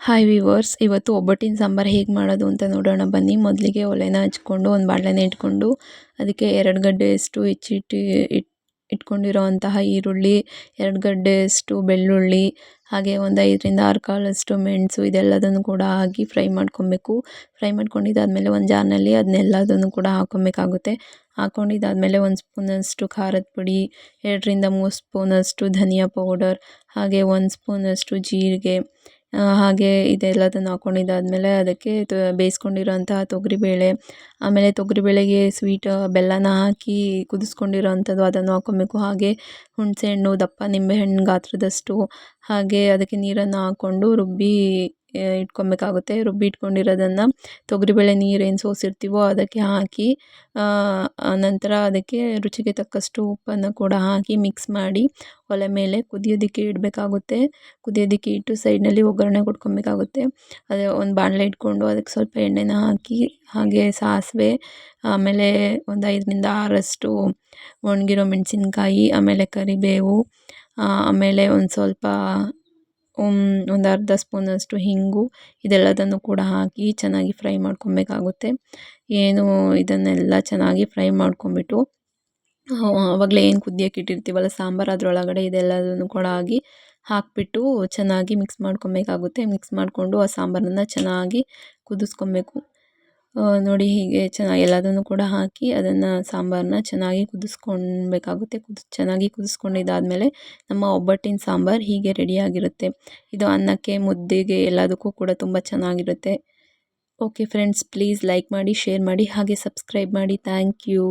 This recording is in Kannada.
ಹಾಯ್ ವಿವರ್ಸ್ ಇವತ್ತು ಒಬ್ಬಟ್ಟಿನ ಸಾಂಬಾರು ಹೇಗೆ ಮಾಡೋದು ಅಂತ ನೋಡೋಣ. ಬನ್ನಿ, ಮೊದಲಿಗೆ ಒಲೆನ ಹಚ್ಕೊಂಡು, ಒಂದು ಬಾಣಲೆನ ಇಟ್ಕೊಂಡು, ಅದಕ್ಕೆ ಎರಡು ಗಡ್ಡೆಯಷ್ಟು ಹೆಚ್ಚಿಟ್ಟು ಇಟ್ ಈರುಳ್ಳಿ, ಎರಡು ಗಡ್ಡೆಯಷ್ಟು ಬೆಳ್ಳುಳ್ಳಿ, ಹಾಗೆ ಒಂದು ಐದರಿಂದ ಆರು ಕಾಳಷ್ಟು ಮೆಣಸು, ಇದೆಲ್ಲದನ್ನು ಕೂಡ ಹಾಕಿ ಫ್ರೈ ಮಾಡ್ಕೊಬೇಕು. ಫ್ರೈ ಮಾಡ್ಕೊಂಡಿದ್ದಾದಮೇಲೆ ಒಂದು ಜಾರ್ನಲ್ಲಿ ಅದನ್ನೆಲ್ಲದನ್ನು ಕೂಡ ಹಾಕ್ಕೊಬೇಕಾಗುತ್ತೆ ಹಾಕ್ಕೊಂಡಿದ್ದಾದಮೇಲೆ ಒಂದು ಸ್ಪೂನಷ್ಟು ಖಾರದ ಪುಡಿ, ಎರಡರಿಂದ ಮೂರು ಸ್ಪೂನಷ್ಟು ಧನಿಯಾ ಪೌಡರ್, ಹಾಗೆ ಒಂದು ಸ್ಪೂನಷ್ಟು ಜೀರಿಗೆ ಹಾಗೆ ಇದೆಲ್ಲದನ್ನು ಹಾಕ್ಕೊಂಡಿದ್ದಾದ್ಮೇಲೆ ಅದಕ್ಕೆ ಬೇಯಿಸ್ಕೊಂಡಿರೋಂತಹ ತೊಗರಿಬೇಳೆ, ಆಮೇಲೆ ತೊಗರಿಬೇಳೆಗೆ ಸ್ವೀಟ್ ಬೆಲ್ಲನ ಹಾಕಿ ಕುದಿಸ್ಕೊಂಡಿರೋ ಅಂಥದ್ದು ಅದನ್ನು ಹಾಕ್ಕೊಬೇಕು. ಹಾಗೆ ಹುಣಸೆಹಣ್ಣು, ದಪ್ಪ ನಿಂಬೆಹಣ್ಣು ಗಾತ್ರದಷ್ಟು ಹಾಗೆ ಅದಕ್ಕೆ ನೀರನ್ನು ಹಾಕ್ಕೊಂಡು ರುಬ್ಬಿ ಇಟ್ಕೊಬೇಕಾಗುತ್ತೆ. ರುಬ್ಬಿ ಇಟ್ಕೊಂಡಿರೋದನ್ನು ತೊಗರಿಬೇಳೆ ನೀರೇನು ಸೋಸಿರ್ತೀವೋ ಅದಕ್ಕೆ ಹಾಕಿ ನಂತರ ಅದಕ್ಕೆ ರುಚಿಗೆ ತಕ್ಕಷ್ಟು ಉಪ್ಪನ್ನು ಕೂಡ ಹಾಕಿ ಮಿಕ್ಸ್ ಮಾಡಿ ಒಲೆ ಮೇಲೆ ಕುದಿಯೋದಕ್ಕೆ ಇಡಬೇಕಾಗುತ್ತೆ. ಕುದಿಯೋದಕ್ಕೆ ಇಟ್ಟು ಸೈಡ್ನಲ್ಲಿ ಒಗ್ಗರಣೆ ಕೊಟ್ಕೊಬೇಕಾಗುತ್ತೆ. ಅದೇ ಒಂದು ಬಾಣಲೆ ಇಟ್ಕೊಂಡು ಅದಕ್ಕೆ ಸ್ವಲ್ಪ ಎಣ್ಣೆನ ಹಾಕಿ, ಹಾಗೆ ಸಾಸಿವೆ, ಆಮೇಲೆ ಒಂದು ಐದರಿಂದ ಆರಷ್ಟು ಒಣಗಿರೋ ಮೆಣಸಿನ್ಕಾಯಿ, ಆಮೇಲೆ ಕರಿಬೇವು ಆಮೇಲೆ ಒಂದು ಸ್ವಲ್ಪ ಒಂದು ಅರ್ಧ ಸ್ಪೂನಷ್ಟು ಹಿಂಗು ಇದೆಲ್ಲದನ್ನು ಕೂಡ ಹಾಕಿ ಚೆನ್ನಾಗಿ ಫ್ರೈ ಮಾಡ್ಕೊಬೇಕಾಗುತ್ತೆ ಏನು ಇದನ್ನೆಲ್ಲ ಚೆನ್ನಾಗಿ ಫ್ರೈ ಮಾಡ್ಕೊಂಬಿಟ್ಟು ಆವಾಗಲೇ ಏನು ಕುದಿಯೋಕೆ ಇಟ್ಟಿರ್ತೀವಲ್ಲ, ಸಾಂಬಾರು ಅದರೊಳಗಡೆ ಇದೆಲ್ಲದನ್ನು ಕೂಡ ಆಗಿ ಹಾಕಿಬಿಟ್ಟು ಚೆನ್ನಾಗಿ ಮಿಕ್ಸ್ ಮಾಡ್ಕೊಬೇಕಾಗುತ್ತೆ ಮಿಕ್ಸ್ ಮಾಡಿಕೊಂಡು ಆ ಸಾಂಬಾರನ್ನು ಚೆನ್ನಾಗಿ ಕುದಿಸ್ಕೊಬೇಕು ನೋಡಿ ಹೀಗೆ ಚೆನ್ನಾಗಿ ಎಲ್ಲದನ್ನು ಕೂಡ ಹಾಕಿ ಅದನ್ನು ಸಾಂಬಾರನ್ನ ಚೆನ್ನಾಗಿ ಕುದಿಸ್ಕೊಳ್ಬೇಕಾಗುತ್ತೆ ಕುದಿಸ್ ಚೆನ್ನಾಗಿ ಕುದಿಸ್ಕೊಂಡಿದ್ದಾದಮೇಲೆ ನಮ್ಮ ಒಬ್ಬಟ್ಟಿನ ಸಾಂಬಾರು ಹೀಗೆ ರೆಡಿಯಾಗಿರುತ್ತೆ. ಇದು ಅನ್ನಕ್ಕೆ, ಮುದ್ದೆಗೆ ಎಲ್ಲದಕ್ಕೂ ಕೂಡ ತುಂಬ ಚೆನ್ನಾಗಿರುತ್ತೆ. ಓಕೆ ಫ್ರೆಂಡ್ಸ್, ಪ್ಲೀಸ್ ಲೈಕ್ ಮಾಡಿ, ಶೇರ್ ಮಾಡಿ ಹಾಗೆ ಸಬ್ಸ್ಕ್ರೈಬ್ ಮಾಡಿ. Thank you.